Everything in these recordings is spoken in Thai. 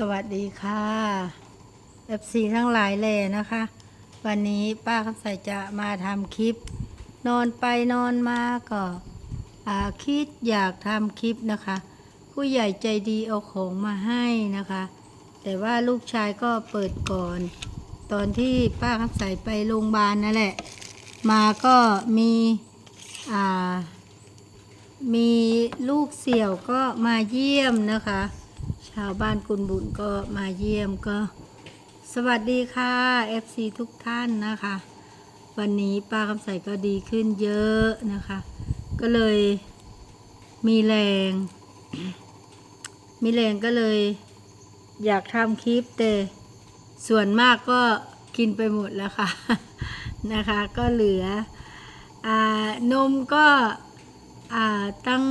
สวัสดีค่ะ FC ทั้งหลายเลยนะคะ วันนี้ป้าคำใสจะมาทำคลิป นอนไปนอนมาก็คิดอยากทำคลิปนะคะ ผู้ใหญ่ใจดีเอาของมาให้นะคะ แต่ว่าลูกชายก็เปิดก่อน ตอนที่ป้าคำใสไปโรงพยาบาลนั่นแหละ มาก็มีมีลูกเสี่ยวก็มาเยี่ยมนะคะ ชาวบ้านกุนบุญก็มาเยี่ยมก็ สวัสดีค่ะ FC ทุกท่านนะคะ วันนี้ป้าคำใสก็ดีขึ้นเยอะนะคะ ก็เลยมีแรง มีแรงก็เลย อยากทำคลิปแต่ส่วนมากก็กินไปหมดแล้วค่ะนะคะก็เหลืออนมก็ตั้ง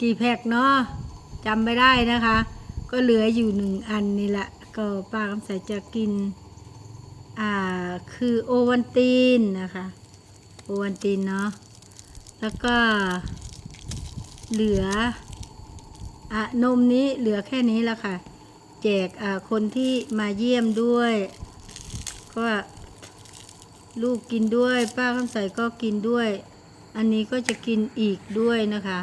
กี่แพ็คเนาะ จำไม่ได้นะคะ ก็เหลืออยู่หนึ่งอันนี่แหละก็ป้าคำใสจะกิน อ่าคือโอวันตินนะคะ โอวันตินเนาะแล้วก็เหลืออะนมนี้เหลือแค่นี้แล้วค่ะ แจกอ่าคนที่มาเยี่ยมด้วย ก็ลูกกินด้วย ป้าคำใสก็กินด้วย อันนี้ก็จะกินอีกด้วยนะคะ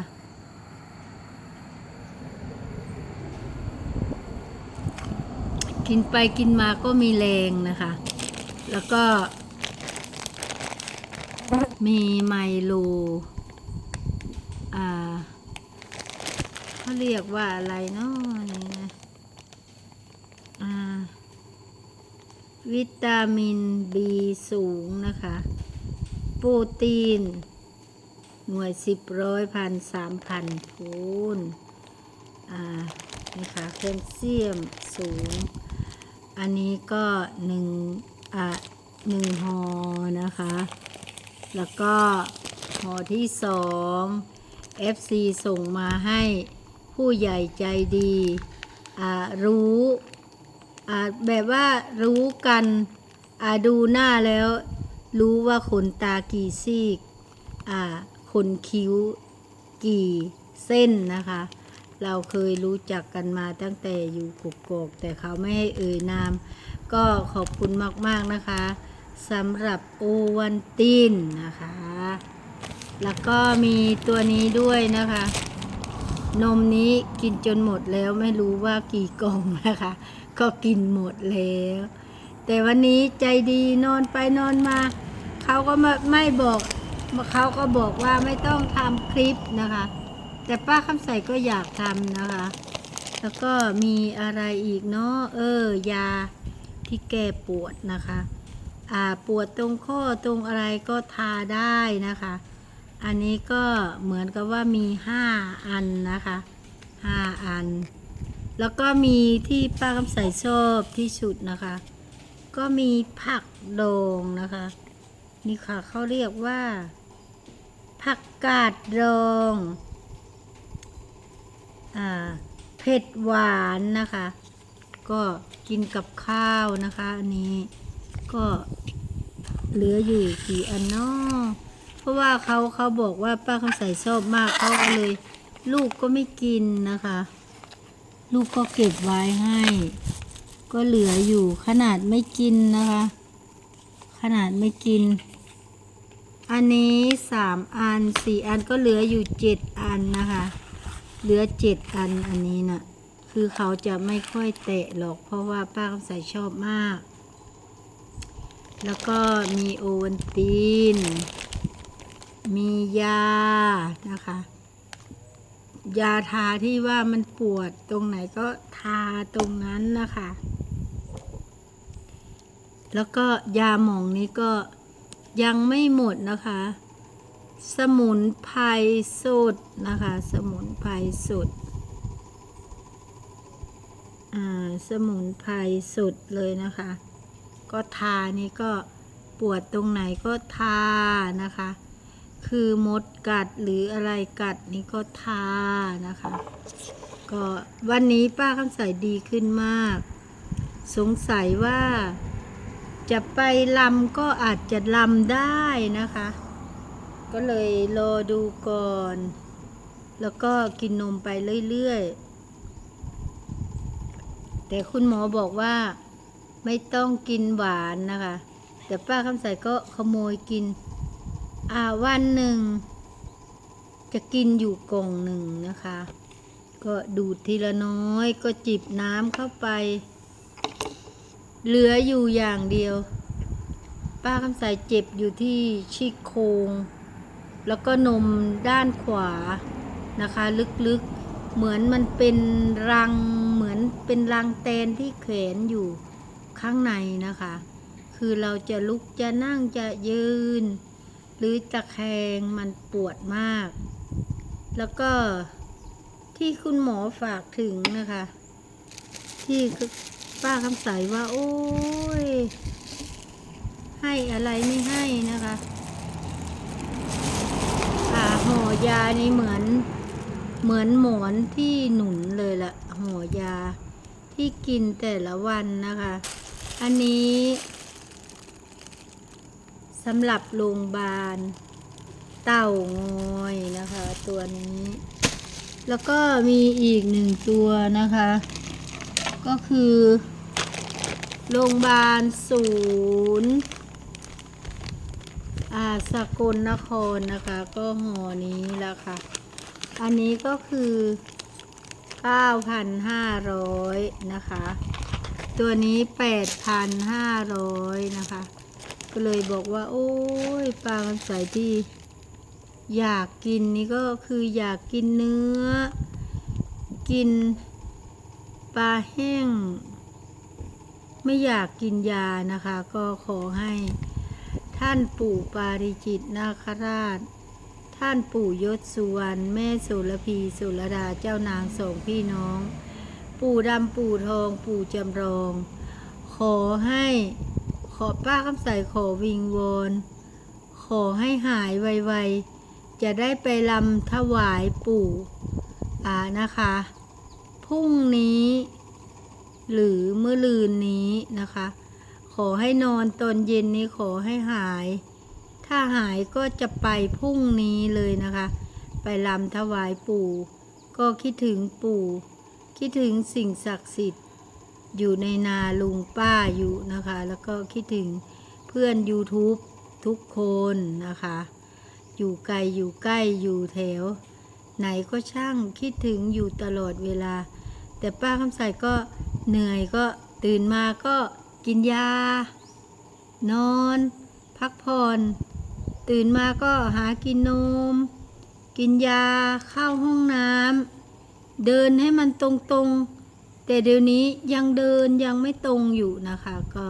กินไปกินมาก็มีแรงนะคะ แล้วก็ มีไมโลอ่าเขาเรียกว่าอะไรเนาะนี่นะอ่าวิตามิน B สูงนะคะ โปรตีน หน่วยสิบร้อยพันสามพันคูณอ่านี่ค่ะแคลเซียมสูง อันนี้ก็หนึ่งอะหนึ่งหอนะคะ แล้วก็หอที่สอง FC ส่งมาให้ผู้ใหญ่ใจดีอ่ารู้อ่าแบบว่ารู้กันอ่าดูหน้าแล้ว รู้ว่าขนตากี่ซีกอ่าขนคิ้วกี่เส้นนะคะ เราเคยรู้จักกันมาตั้งแต่อยู่กกอกแต่เขาไม่ให้เอ่ยนาม ก็ขอบคุณมาก ๆ นะคะสำหรับโอวันตินนะคะ แล้วก็มีตัวนี้ด้วยนะคะ นมนี้กินจนหมดแล้วไม่รู้ว่ากี่กล่องนะคะ ก็กินหมดแล้ว แต่วันนี้ใจดีนอนไปนอนมา เขาก็ม่ไม่บอกเขาก็บอกว่าไม่ต้องทำคลิปนะคะ แต่ป้าคำใสก็อยากทำนะคะ แล้วก็มีอะไรอีกเนาะเออยาที่แก้ปวดนะคะอ่าปวดตรงข้อตรงอะไรก็ทาได้นะคะ อันนี้ก็เหมือนกับว่ามีห้าอันนะคะห้าอัน แล้วก็มีที่ป้าคำใสชอบที่สุดนะคะ ก็มีผักโดงนะคะ นี่ค่ะเขาเรียกว่าผักกาดดอง เผ็ดหวานนะคะ ก็กินกับข้าวนะคะ อันนี้ก็เหลืออยู่กี่อันนาะเพราะว่าเขาเขาบอกว่าป้าคำใส่ชอบมากเขาก็เลย ลูกก็ไม่กินนะคะ ลูกก็เก็บไว้ให้ ก็เหลืออยู่ขนาดไม่กินนะคะ ขนาดไม่กิน อันนี้สามอันสี่อันก็เหลืออยู่เจ็ดอันนะคะ เหลือเจ็ดอันอันนี้นะ่ะ คือเขาจะไม่ค่อยเตะหรอก เพราะว่าป้าคำใสชอบมาก แล้วก็มีโอวันตินมียานะคะ ยาทาที่ว่ามันปวดตรงไหนก็ทาตรงนั้นนะคะ แล้วก็ยาหมองนี้ก็ยังไม่หมดนะคะ สมุนไพรสดนะคะ สมุนไพรสดอ่าสมุนไพรสดเลยนะคะ ก็ทานี่ก็ปวดตรงไหนก็ทานะคะ คือมดกัดหรืออะไรกัดนี่ก็ทานะคะ ก็วันนี้ป้าคำใสดีขึ้นมาก สงสัยว่าจะไปลำก็อาจจะลำได้นะคะ ก็เลยรอดูก่อน แล้วก็กินนมไปเรื่อยๆ แต่คุณหมอบอกว่าไม่ต้องกินหวานนะคะ แต่ป้าคำใสก็ขโมยกิน อ่าวันหนึ่ง จะกินอยู่กล่องหนึ่งนะคะ ก็ดูดทีละน้อย ก็จิบน้ำเข้าไป เหลืออยู่อย่างเดียว ป้าคำใสเจ็บอยู่ที่ชิโครง แล้วก็นมด้านขวานะคะ ลึกๆ เหมือนมันเป็นรังเหมือนเป็นรังแตนที่แขวนอยู่ข้างในนะคะ คือเราจะลุกจะนั่งจะยืน หรือตะแคงมันปวดมาก แล้วก็ที่คุณหมอฝากถึงนะคะ ที่ป้าคำใสว่า โอ้ยให้อะไรไม่ให้นะคะ ยานี่เหมือน เหมือนหมอนที่หนุนเลยละห่อยาที่กินแต่ละวันนะคะ อันนี้สำหรับโรงพยาบาล เต่างอยนะคะ ตัวนี้ แล้วก็มีอีกหนึ่งตัวนะคะ ก็คือโรงพยาบาลศูนย์ อ่าสกลนครนะคะ ก็ห่อนี้แล้วค่ะ อันนี้ก็คือ9,500นะคะ ตัวนี้ 8,500นะคะ ก็เลยบอกว่า โอ้ยปลาใสที่อยากกินนี่ก็คืออยากกินเนื้อ กินปลาแห้ง ไม่อยากกินยานะคะ ก็ขอให้ ท่านปู่ปาริจิตนาคราช ท่านปู่ยศสุวรรณแม่สุรพีสุรดาเจ้านางสองพี่น้อง ปู่ดำปู่ทองปู่จำลอง ขอให้ขอป้าคำใสขอวิงวอนขอให้หายไวๆ จะได้ไปลำถวายปู่อ่านะคะ พรุ่งนี้ หรือเมื่อลืนนี้นะคะ ขอให้นอนตอนเย็นนี้ขอให้หาย ถ้าหายก็จะไปพรุ่งนี้เลยนะคะ ไปลำถวายปู่ ก็คิดถึงปู่ คิดถึงสิ่งศักดิ์สิทธิ์ อยู่ในนาลุงป้าอยู่นะคะ แล้วก็คิดถึงเพื่อน YouTube ทุกคนนะคะ อยู่ไกลอยู่ใกล้อยู่แถว ไหนก็ช่างคิดถึงอยู่ตลอดเวลา แต่ป้าคำใสก็เหนื่อยก็ตื่นมาก็ กินยา นอน พักผ่อน ตื่นมาก็หากินนม กินยา เข้าห้องน้ำ เดินให้มันตรงๆ แต่เดี๋ยวนี้ยังเดินยังไม่ตรงอยู่นะคะ ก็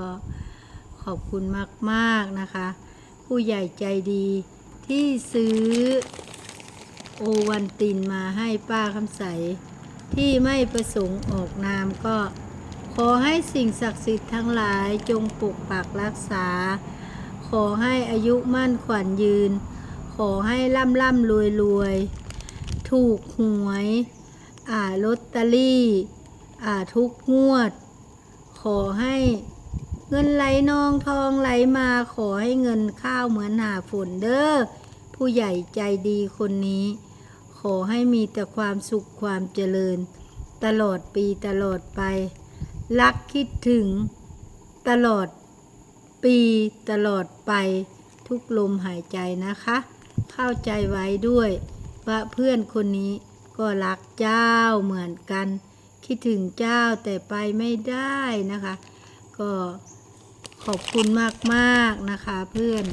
ขอบคุณมากๆนะคะ ผู้ใหญ่ใจดีที่ซื้อโอวันตินมาให้ป้าคำใส ที่ไม่ประสงค์ออกนามก็ ขอให้สิ่งศักดิ์สิทธิ์ทั้งหลายจงปกปักรักษา ขอให้อายุมั่นขวัญยืน ขอให้ร่ำร่ำรวยรวย ถูกหวย อ่าลอตเตอรี่ อ่าทุกงวด ขอให้เงินไหลนองทองไหลมาขอให้เงินข้าวเหมือนหาฝนเด้อผู้ใหญ่ใจดีคนนี้ ขอให้มีแต่ความสุขความเจริญ ตลอดปีตลอดไป รักคิดถึง ตลอดปีตลอดไปทุกลมหายใจนะคะ เข้าใจไว้ด้วย ว่าเพื่อนคนนี้ก็รักเจ้าเหมือนกัน คิดถึงเจ้าแต่ไปไม่ได้นะคะ ก็ขอบคุณมากๆนะคะเพื่อน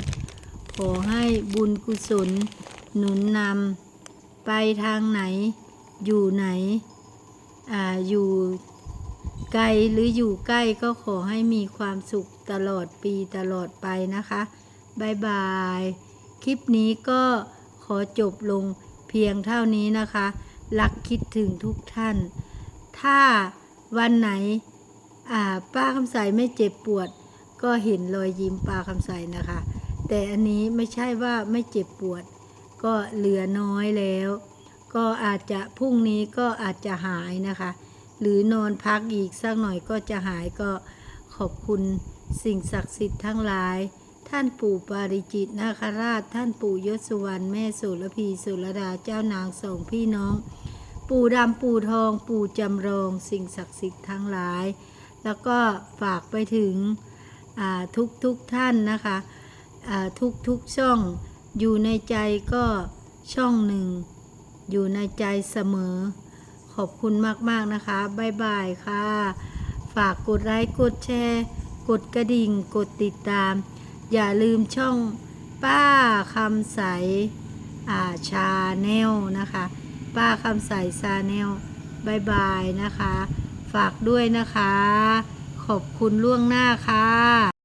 ขอให้บุญกุศล หนุนนำไปทางไหน อยู่ไหน อ่าอยู่ ไกลหรืออยู่ใกล้ก็ขอให้มีความสุขตลอดปีตลอดไปนะคะบายบาย คลิปนี้ก็ขอจบลงเพียงเท่านี้นะคะ รักคิดถึงทุกท่าน ถ้าวันไหนป้าคำใสไม่เจ็บปวด ก็เห็นรอยยิ้มป้าคำใสนะคะ แต่อันนี้ไม่ใช่ว่าไม่เจ็บปวด ก็เหลือน้อยแล้ว ก็อาจจะพรุ่งนี้ก็อาจจะหายนะคะ หรือนอนพักอีกสักหน่อยก็จะหายก็ขอบคุณสิ่งศักดิ์สิทธิ์ทั้งหลาย ท่านปู่ปาริจิตนาคราช ท่านปู่ยศสุวรรณแม่สุรพีสุรดาเจ้านางสองพี่น้อง ปู่ดำปู่ทอง ปู่จำลอง สิ่งศักดิ์สิทธิ์ทั้งหลาย แล้วก็ฝากไปถึงทุกทุกท่านนะคะทุกทุกช่องอยู่ในใจก็ช่องหนึ่ง อยู่ในใจเสมอ อบคุณมาก ๆ นะคะ บ๊ายบายค่ะ ฝากกดไลค์ กดแชร์ กดกระดิ่ง กดติดตาม อย่าลืมช่องป้าคำใสอาชาแนลนะคะ ป้าคำใสชาแนลบายบายนะคะ ฝากด้วยนะคะ ขอบคุณล่วงหน้าค่ะ